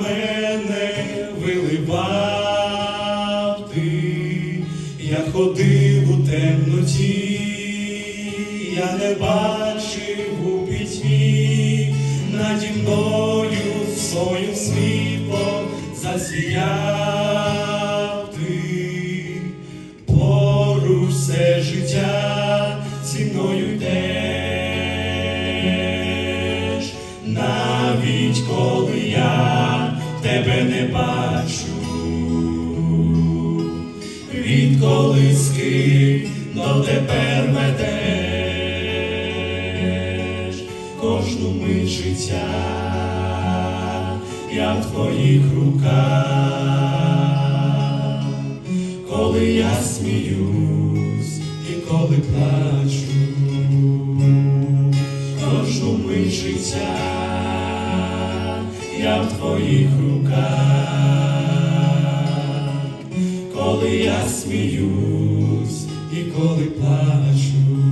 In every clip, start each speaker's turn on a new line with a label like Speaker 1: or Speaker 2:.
Speaker 1: мене виливав ти, я ходив у темноті, я не бачив у пітьмі, наді мною своїм світлом засіяв ти, поруч все життя зі мною йдеш, навіть коли я тебе не бачу, від колиски до тепер ведеш кожну мить життя, я в твоїх руках, коли я сміюсь і коли плачу, кожну мить життя, я в твоїх руках, коли я сміюсь і коли плачу,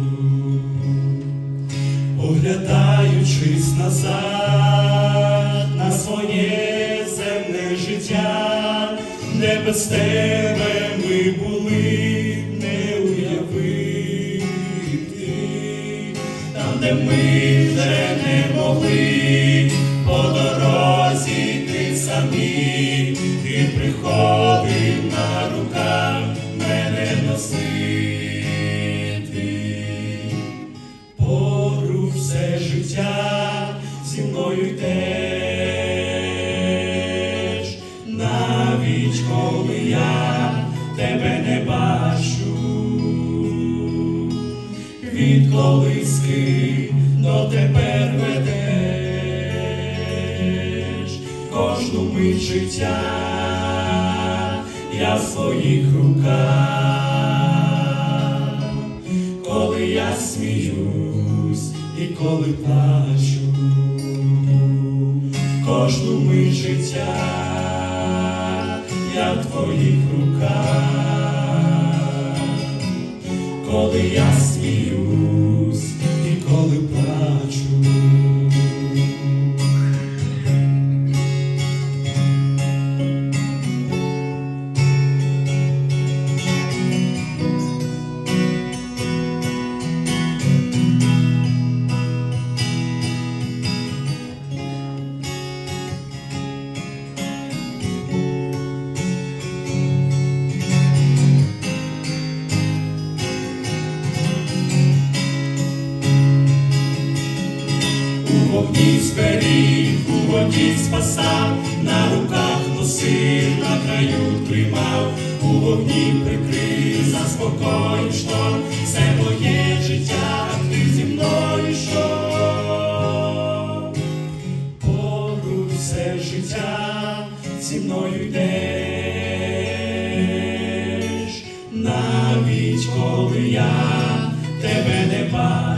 Speaker 1: оглядаючись назад на своє земне життя, де без тебе ми були не уявити, там, де ми вже не могли по дорозі йти самі, ти приходив на руках мене носити. Поруч все життя зі мною йдеш, навіть коли я тебе не бачу, від колиски до тепер життя, я в своїх руках. Коли я сміюсь і коли плачу, кожну мить життя, я в твоїх руках, коли я сміюсь вогні зберіг, у воді спасав, на руках носив, на краю тримав, у вогні прикрив, заспокоїв шторм, все моє життя, ти зі мною йшов. Поруч все життя зі мною йдеш, навіть коли я тебе не бачу